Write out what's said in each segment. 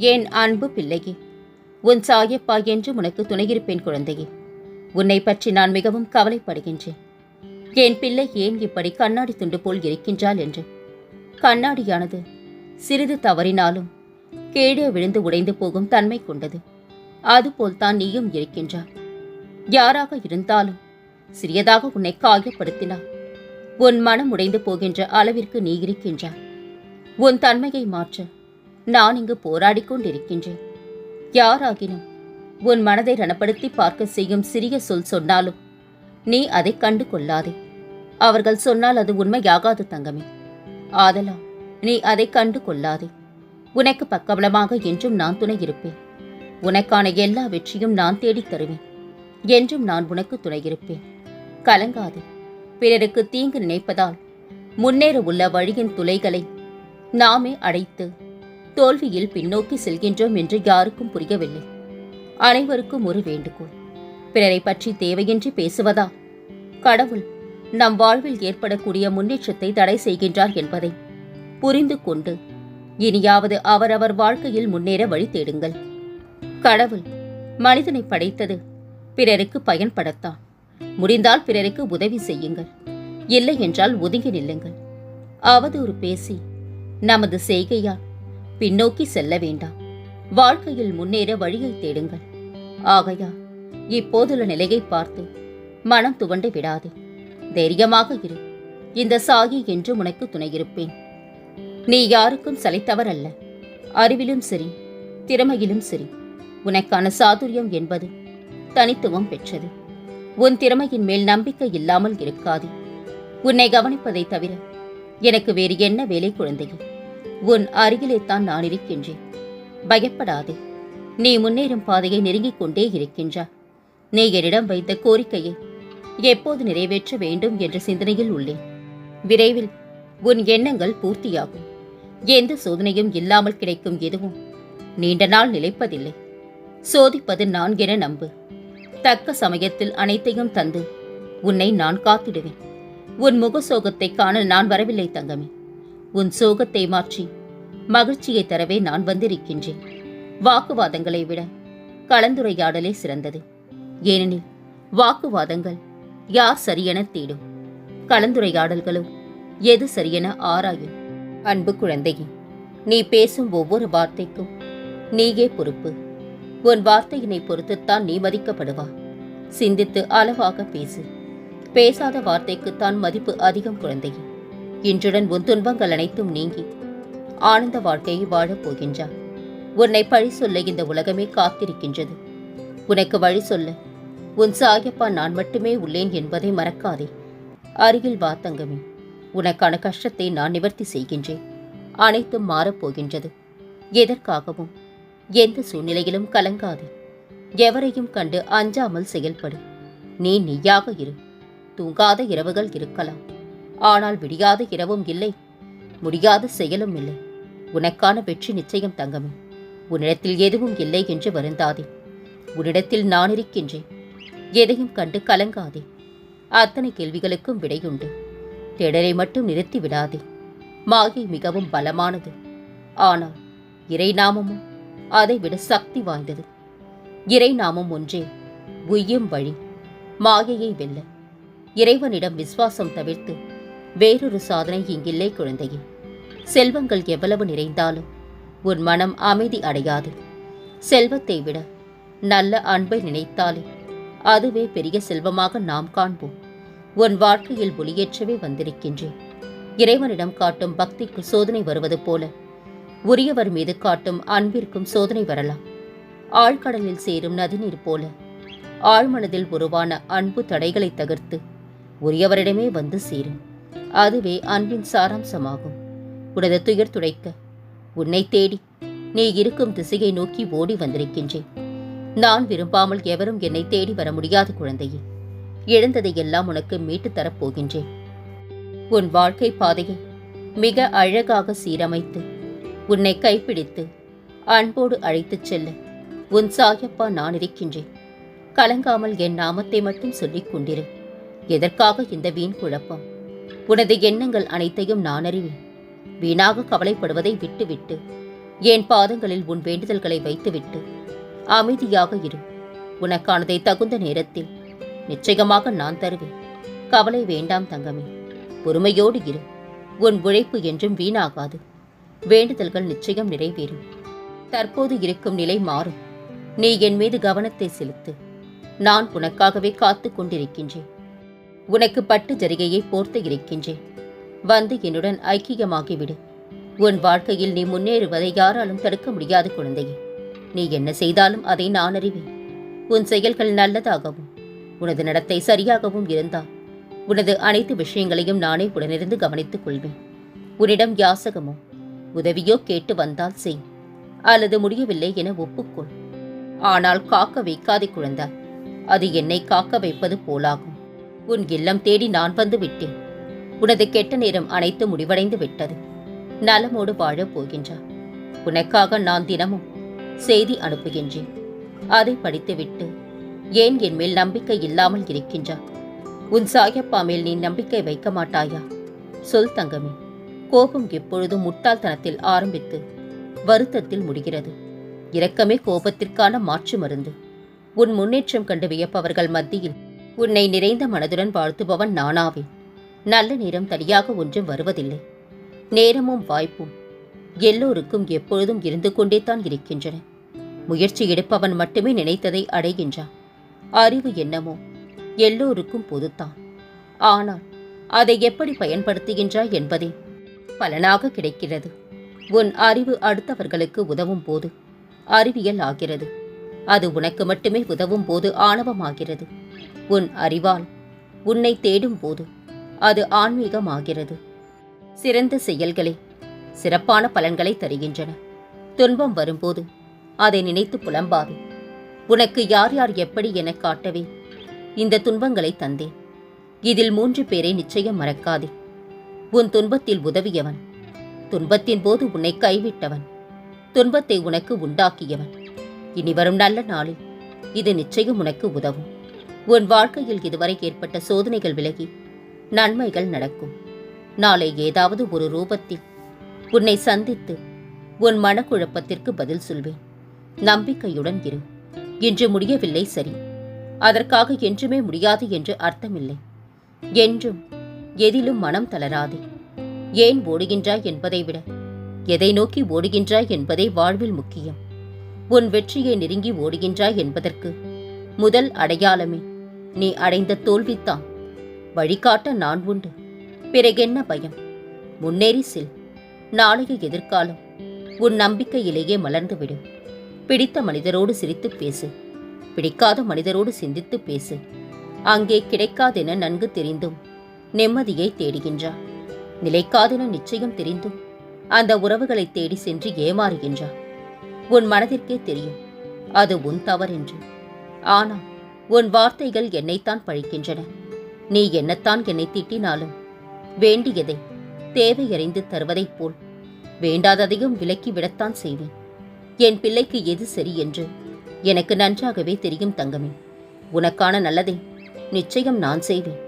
என் அன்பு பிள்ளையே? உன் சாயப்பா என்று உனக்கு துணையிருப்பேன் குழந்தையே. உன்னை பற்றி நான் மிகவும் கவலைப்படுகின்றேன். என் பிள்ளை ஏன் இப்படி கண்ணாடி துண்டு போல் இருக்கின்றாள் என்று? கண்ணாடியானது சிறிது தவறினாலும் கீழே விழுந்து உடைந்து போகும் தன்மை கொண்டது. அதுபோல் தான் நீயும் இருக்கின்றாய். யாராக இருந்தாலும் சிறியதாக உன்னை காயப்படுத்தினார் உன் மனம் உடைந்து போகின்ற அளவிற்கு நீ இருக்கின்றாய். உன் தன்மையை மாற்ற நான் இங்கு போராடிக் கொண்டிருக்கின்றேன். யாராகினும் உன் மனதை ரணப்படுத்தி பார்க்க செய்யும் சிறிய சொல் சொன்னாலும் நீ அதை கண்டு கொள்ளாதே அவர்கள் சொன்னால் அது உண்மையாகாது தங்கமே. ஆதலால் நீ அதை கண்டு கொள்ளாதே உனக்கு பக்கபலமாக என்றும் நான் துணை இருப்பேன். உனக்கான எல்லா வெற்றியும் நான் தேடித் தருவேன். என்றும் நான் உனக்கு துணை இருப்பேன். கலங்காதே. பிறருக்கு தீங்கு நினைப்பதால் முன்னேற உள்ள வழியின் துளைகளை நாமே அடைத்து தோல்வியில் பின்னோக்கி செல்கின்றோம் என்று யாருக்கும் புரியவில்லை. அனைவருக்கும் ஒரு வேண்டுகோள். பிறரை பற்றி தேவையின்றி பேசுவதா? கடவுள் நம் வாழ்வில் ஏற்படக்கூடிய முன்னேற்றத்தை தடை செய்கின்றார் என்பதை புரிந்து கொண்டு இனியாவது அவரவர் வாழ்க்கையில் முன்னேற வழி தேடுங்கள். கடவுள் மனிதனை படைத்தது பிறருக்கு பயன்படத்தான். முடிந்தால் பிறருக்கு உதவி செய்யுங்கள். இல்லை என்றால் ஒதுங்கி நில்லுங்கள். அவதூறு பேசி நமது செய்கையால் பின்னோக்கி செல்ல வேண்டாம். வாழ்க்கையில் முன்னேற வழியை தேடுங்கள். ஆகையா இப்போதுள்ள நிலையை பார்த்து மனம் துவண்டு விடாதே. தைரியமாக இரு. இந்த சாகி என்று உனக்கு துணையிருப்பேன். நீ யாருக்கும் சலைத்தவர் அல்ல அறிவிலும் சரி திறமையிலும் சரி. உனக்கான சாதுரியம் என்பது தனித்துவம் பெற்றது. உன் திறமையின் மேல் நம்பிக்கை இல்லாமல் இருக்காது. உன்னை கவனிப்பதை தவிர எனக்கு வேறு என்ன வேலை குழந்தைகள் உன் அருகிலே தான் நான் இருக்கின்றேன். பயப்படாதே. நீ முன்னேறும் பாதையை நெருங்கிக் கொண்டே இருக்கின்றாய் நீ என்னிடம் வைத்த கோரிக்கையை எப்போது நிறைவேற்ற வேண்டும் என்ற சிந்தனையில் உள்ளேன். விரைவில் உன் எண்ணங்கள் பூர்த்தியாகும். எந்த சோதனையும் இல்லாமல் கிடைக்கும் எதுவும் நீண்ட நாள் நிலைப்பதில்லை. சோதிப்பது நான் என நம்பு. தக்க சமயத்தில் அனைத்தையும் தந்து உன்னை நான் காத்திடுவேன். உன் முக சோகத்தை காண நான் வரவில்லை தங்கமே. உன் சோகத்தை மாற்றி. மகிழ்ச்சியை தரவே நான் வந்திருக்கின்றேன். வாக்குவாதங்களை விட கலந்துரையாடலே சிறந்தது. ஏனெனில் வாக்குவாதங்கள் யார் சரியென தேடும். கலந்துரையாடல்களோ எது சரியென ஆராயும். அன்பு குழந்தையே நீ பேசும் ஒவ்வொரு வார்த்தைக்கும் நீயே பொறுப்பு. உன் வார்த்தையினை பொறுத்துத்தான் நீ மதிக்கப்படுவா. சிந்தித்து அளவாக பேசு. பேசாத வார்த்தைக்குத்தான் மதிப்பு அதிகம் குழந்தையே. இன்றுடன் உன் துன்பங்கள் அனைத்தும் நீங்கி ஆனந்த வாழ்க்கையை வாழப் போகின்றாய் உன்னை பழி சொல்ல இந்த உலகமே காத்திருக்கின்றது. உனக்கு வழி சொல்ல உன் சாயப்பா நான் மட்டுமே உள்ளேன் என்பதை மறக்காதே. அருகில் வா தங்கமே உனக்கான கஷ்டத்தை நான் நிவர்த்தி செய்கின்றேன். அனைத்தும் மாறப்போகின்றது எதற்காகவும் எந்த சூழ்நிலையிலும் கலங்காதே. எவரையும் கண்டு அஞ்சாமல் செயல்படு. நீ நீயாக இரு. தூங்காத இரவுகள் இருக்கலாம். ஆனால் விடியாத இரவும் இல்லை. முடியாத செயலும் இல்லை. உனக்கான வெற்றி நிச்சயம் தங்கமே. உன்னிடத்தில் எதுவும் இல்லை என்று வருந்தாதே. உன்னிடத்தில் நான் இருக்கின்றேன். எதையும் கண்டு கலங்காதே. அத்தனை கேள்விகளுக்கும் விடையுண்டு. தேடலை மட்டும் நிறுத்தி விடாதே. மாயை மிகவும் பலமானது. ஆனால் இறை நாமமும் அதைவிட சக்தி வாய்ந்தது. இறைநாமம் ஒன்றே. உய்யும் வழி. மாயையை வெல்ல. இறைவனிடம் விசுவாசம் தவிர்த்து வேறொரு சாதனை இங்கில்லை குழந்தையே. செல்வங்கள் எவ்வளவு நிறைந்தாலும் உன் மனம் அமைதி அடையாது. செல்வத்தை விட நல்ல அன்பை நினைத்தாலே அதுவே பெரிய செல்வமாக நாம் காண்போம். உன் வாழ்க்கையில் ஒளியேற்றவே வந்திருக்கின்றேன். இறைவனிடம் காட்டும் பக்திக்கு சோதனை வருவது போல உரியவர் மீது காட்டும் அன்பிற்கும் சோதனை வரலாம். ஆழ்கடலில் சேரும் நதிநீர் போல ஆழ்மனதில் உருவான அன்பு தடைகளை தகர்த்து உரியவரிடமே வந்து சேரும். அதுவே அன்பின் சாராம்சமாகும். உனது துயர் துடைக்க உன்னை தேடி நீ இருக்கும் திசையை நோக்கி ஓடி வந்திருக்கின்றேன். நான் விரும்பாமல் எவரும் என்னை தேடி வர முடியாத குழந்தையே. இழந்ததை எல்லாம் உனக்கு மீட்டு தரப்போகின்றேன். உன் வாழ்க்கை பாதையை மிக அழகாக சீரமைத்து உன்னை கைப்பிடித்து அன்போடு அழைத்துச் செல்ல உன் சாயப்பா நான் இருக்கின்றேன். கலங்காமல் என் நாமத்தை மட்டும் சொல்லிக் கொண்டிரு. எதற்காக இந்த வீண் குழப்பம்? உனது எண்ணங்கள் அனைத்தையும் நான் அறிவேன். வீணாக கவலைப்படுவதை விட்டுவிட்டு என் பாதங்களில் உன் வேண்டுதல்களை வைத்துவிட்டு அமைதியாக இரு. உனக்கானதை தகுந்த நேரத்தில் நிச்சயமாக நான் தருவேன். கவலை வேண்டாம் தங்கமே. பொறுமையோடு இரு. உன் உழைப்பு என்றும் வீணாகாது. வேண்டுதல்கள் நிச்சயம் நிறைவேறும். தற்போது இருக்கும் நிலை மாறும். நீ என் மீது கவனத்தை செலுத்து. நான் உனக்காகவே காத்து கொண்டிருக்கின்றேன். உனக்கு பட்டு ஜரிகையை போர்த்து இருக்கின்றேன். வந்து என்னுடன் ஐக்கியமாகிவிடு. உன் வாழ்க்கையில் நீ முன்னேறுவதை யாராலும் தடுக்க முடியாது குழந்தையே. நீ என்ன செய்தாலும் அதை நான் அறிவேன். உன் செயல்கள் நல்லதாகவும் உனது நடத்தை சரியாகவும் இருந்தால் உனது அனைத்து விஷயங்களையும் நானே உடனிருந்து கவனித்துக் கொள்வேன். உன்னிடம் யாசகமோ உதவியோ கேட்டு வந்தால் செய் அல்லது முடியவில்லை என ஒப்புக்கொள். ஆனால் காக்க வைக்காதே குழந்தாய். அது என்னை காக்க வைப்பது போலாகும். உன் இல்லம் தேடி நான் வந்து விட்டேன் உனது கெட்ட நேரம் அனைத்து முடிவடைந்து விட்டது. நலமோடு வாழப் போகின்றார் உனக்காக நான் தினமும் செய்தி அனுப்புகின்றேன். அதை படித்துவிட்டு ஏன் என் மேல் நம்பிக்கை இல்லாமல் இருக்கின்றார் உன் சாயப்பா மேல் நீ நம்பிக்கை வைக்க மாட்டாயா? சொல் தங்கமே. கோபம் எப்பொழுதும் முட்டாள்தனத்தில் ஆரம்பித்து வருத்தத்தில் முடிகிறது. இரக்கமே கோபத்திற்கான மாற்று மருந்து. உன் முன்னேற்றம் கண்டு வியப்பவர்கள் மத்தியில் உன்னை நிறைந்த மனதுடன் வாழ்த்துபவன் நானாவேன் நல்ல நேரம் தனியாக ஒன்றும் வருவதில்லை. நேரமும் வாய்ப்பும் எல்லோருக்கும் எப்பொழுதும் இருந்து கொண்டே தான் இருக்கின்றன. முயற்சி எடுப்பவன் மட்டுமே நினைத்ததை அடைகின்றான். அறிவு என்னமோ எல்லோருக்கும் பொதுத்தான். ஆனால் அதை எப்படி பயன்படுத்துகின்றாய் என்பதே பலனாக கிடைக்கிறது. உன் அறிவு அடுத்தவர்களுக்கு உதவும் போது அறிவியல் ஆகிறது. அது உனக்கு மட்டுமே உதவும் போது ஆணவமாகிறது. உன் அறிவால். உன்னை தேடும் போது அது ஆன்மீகமாகிறது. சிறந்த செயல்களே சிறப்பான பலன்களை தருகின்றன. துன்பம் வரும்போது அதை நினைத்து புலம்பாது. உனக்கு யார் யார் எப்படி என காட்டவே இந்த துன்பங்களை தந்தேன் இதில் மூன்று பேரை நிச்சயம் மறக்காதே. உன் துன்பத்தில் உதவியவன் துன்பத்தின் போது உன்னை கைவிட்டவன் துன்பத்தை உனக்கு உண்டாக்கியவன். இனி வரும் நல்ல நாளில் இது நிச்சயம் உனக்கு உதவும். உன் வாழ்க்கையில் இதுவரை ஏற்பட்ட சோதனைகள் விலகி நன்மைகள் நடக்கும். நாளை ஏதாவது ஒரு ரூபத்தில் உன்னை சந்தித்து உன் மனக்குழப்பத்திற்கு பதில் சொல்வேன். நம்பிக்கையுடன் இரு. இன்று முடியவில்லை சரி. அதற்காக என்றுமே முடியாது என்று அர்த்தமில்லை. என்றும் எதிலும் மனம் தளராதே. ஏன் ஓடுகின்றாய் என்பதை விட எதை நோக்கி ஓடுகின்றாய் என்பதே வாழ்வில் முக்கியம். உன் வெற்றியை நெருங்கி ஓடுகின்றாய் என்பதற்கு முதல் அடையாளமே நீ அடைந்த தோல்வித்தான் வழிகாட்ட நான் உண்டு. பிறகென்ன பயம்? முன்னேறி செல். நாளைய எதிர்காலம் உன் நம்பிக்கையிலேயே மலர்ந்துவிடும் பிடித்த மனிதரோடு சிரித்துப் பேசு. பிடிக்காத மனிதரோடு சிந்தித்துப் பேசு. அங்கே கிடைக்காதென நன்கு தெரிந்தும் நிம்மதியை தேடுகின்றார் நிலைக்காதென நிச்சயம் தெரிந்தும் அந்த உறவுகளை தேடி சென்று ஏமாறுகின்றார் உன் மனதிற்கே தெரியும். அது உன் தவறென்று. ஆனால் உன் வார்த்தைகள் என்னைத்தான் பழிக்கின்றன. நீ என்னத்தான் என்னை திட்டினாலும் வேண்டியதை தேவையறிந்து தருவதைப் போல் வேண்டாததையும் விலக்கி விடத்தான் செய்வேன். என் பிள்ளைக்கு எது சரி என்று எனக்கு நன்றாகவே தெரியும் தங்கமே. உனக்கான நல்லதை நிச்சயம் நான் செய்வேன்.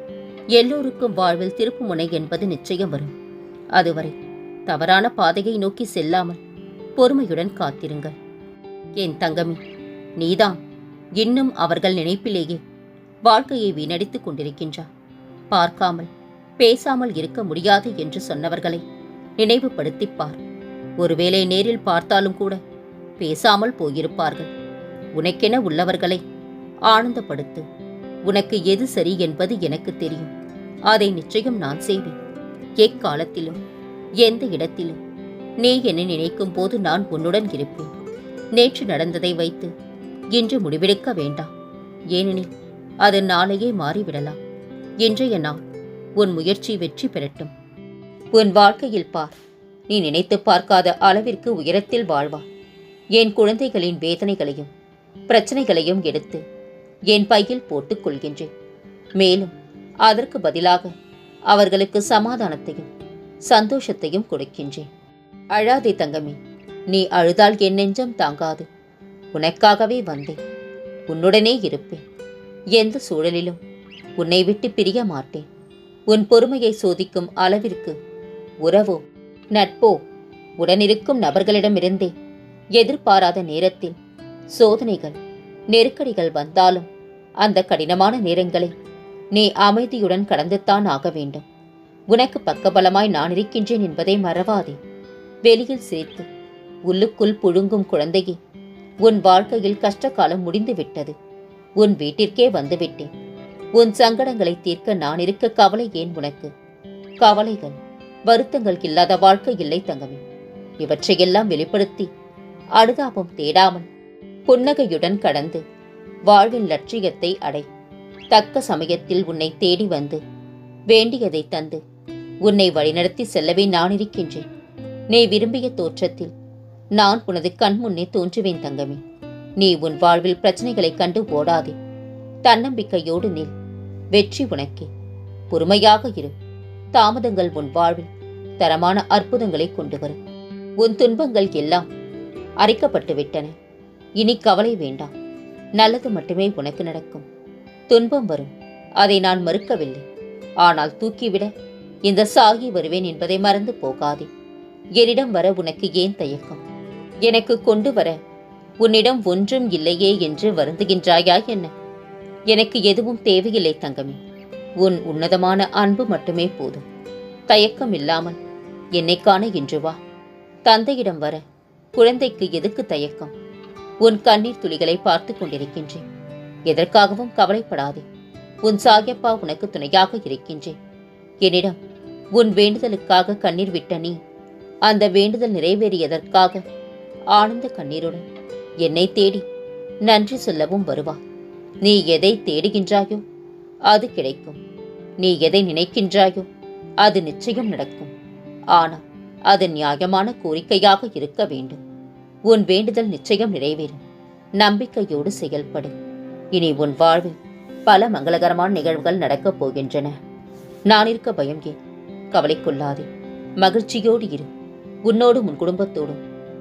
எல்லோருக்கும் வாழ்வில் திருப்புமுனை என்பது நிச்சயம் வரும். அதுவரை தவறான பாதையை நோக்கி செல்லாமல் பொறுமையுடன் காத்திருங்கள். என் தங்கமே நீதான் இன்னும் அவர்கள் நினைப்பிலேயே வாழ்க்கையை வீணடித்துக் கொண்டிருக்கின்றார். பார்க்காமல் பேசாமல் இருக்க முடியாது என்று சொன்னவர்களை நினைவுபடுத்திப் பார் ஒருவேளை நேரில் பார்த்தாலும் கூட பேசாமல் போயிருப்பார்கள். உனக்கென உள்ளவர்களை ஆனந்தப்படுத்து. உனக்கு எது சரி என்பது எனக்கு தெரியும். அதை நிச்சயம் நான் செய்வேன். எக்காலத்திலும் எந்த இடத்திலும் நீ என்னை நினைக்கும் போது நான் உன்னுடன் இருப்பேன். நேற்று நடந்ததை வைத்து இன்று முடிவெடுக்க வேண்டாம். ஏனெனில் அது நாளையே மாறிவிடலாம். இன்றைய நாள் உன் முயற்சி வெற்றி பெறட்டும். உன் வாழ்க்கையில் பார். நீ நினைத்து பார்க்காத அளவிற்கு உயரத்தில் வாழ்வா. என் குழந்தைகளின் வேதனைகளையும் பிரச்சனைகளையும் எடுத்து என் பையில் போட்டுக் கொள்கின்றேன். மேலும் அதற்கு பதிலாக அவர்களுக்கு சமாதானத்தையும் சந்தோஷத்தையும் கொடுக்கின்றேன். அழாதே தங்கமே நீ அழுதால் என் நெஞ்சம் தாங்காது. உனக்காகவே வந்தேன். உன்னுடனே இருப்பேன். எந்த சூழலிலும் உன்னை விட்டு பிரிய மாட்டேன். உன் பொறுமையை சோதிக்கும் அளவிற்கு உறவோ நட்போ உடனிருக்கும் நபர்களிடமிருந்தே எதிர்பாராத நேரத்தில் சோதனைகள் நெருக்கடிகள் வந்தாலும் அந்த கடினமான நேரங்களை நீ அமைதியுடன் கடந்துத்தான் ஆக வேண்டும். உனக்கு பக்கபலமாய் நான் இருக்கின்றேன் என்பதை மறவாதே. வெளியில் சிரித்து உள்ளுக்குள் புழுங்கும் குழந்தையை உன் வாழ்க்கையில் கஷ்டகாலம் முடிந்துவிட்டது. உன் வீட்டிற்கே வந்துவிட்டேன். உன் சங்கடங்களை தீர்க்க நான் இருக்க கவலை ஏன் உனக்கு? கவலைகள் வருத்தங்கள் இல்லாத வாழ்க்கை இல்லை தங்கமே. இவற்றையெல்லாம் வெளிப்படுத்தி அனுதாபம் தேடாமல் புன்னகையுடன் கடந்து வாழ்வின் லட்சியத்தை அடை. தக்க சமயத்தில் உன்னை தேடி வந்து வேண்டியதை தந்து உன்னை வழிநடத்தி செல்லவே நான் இருக்கின்றேன். நீ விரும்பிய தோற்றத்தில் நான் உனது கண் முன்னே தோன்றுவேன் தங்கமே. நீ உன் வாழ்வில் பிரச்சனைகளைக் கண்டு ஓடாதே. தன்னம்பிக்கையோடு நில். வெற்றி உனக்கே. பொறுமையாக இரு. தாமதங்கள் உன் வாழ்வில் தரமான அற்புதங்களை கொண்டு வரும். உன் துன்பங்கள் எல்லாம் அரைக்கப்பட்டு விட்டன. இனி கவலை வேண்டாம். நல்லது மட்டுமே உனக்கு நடக்கும். துன்பம் வரும். அதை நான் மறுக்கவில்லை. ஆனால் தூக்கிவிட இந்த சாகி வருவேன் என்பதை மறந்து போகாதே. என்னிடம் வர உனக்கு ஏன் தயக்கம்? எனக்கு கொண்டு வர. உன்னிடம் ஒன்றும் இல்லையே என்று வருந்துகின்றாயா என்ன? எனக்கு எதுவும் தேவையில்லை தங்கமே. உன் உன்னதமான அன்பு மட்டுமே போதும். தயக்கம் இல்லாமல் என்னை காண இன்று வா. தந்தையிடம் வர. குழந்தைக்கு எதுக்கு தயக்கம்? உன் கண்ணீர் துளிகளை பார்த்து கொண்டிருக்கின்றேன். எதற்காகவும் கவலைப்படாதே. உன் சாயப்பா உனக்கு துணையாக இருக்கின்றேன். என்னிடம் உன் வேண்டுதலுக்காக கண்ணீர் விட்ட நீ அந்த வேண்டுதல் நிறைவேறியதற்காக ஆனந்த கண்ணீருடன் என்னை தேடி நன்றி சொல்லவும் வருவா. நீ எதை தேடுகின்றாயோ அது கிடைக்கும். நீ எதை நினைக்கின்றாயோ அது நிச்சயம் நடக்கும். ஆனால் அது நியாயமான கோரிக்கையாக இருக்க வேண்டும். உன் வேண்டுதல் நிச்சயம் நிறைவேறும். நம்பிக்கையோடு செயல்படு. இனி உன் வாழ்வில் பல மங்களகரமான நிகழ்வுகள் நடக்கப் போகின்றன. நான் இருக்க பயம் ஏன்? கவலைக்கொள்ளாதே மகிழ்ச்சியோடு இரு. உன்னோடும் உன் குடும்பத்தோடும்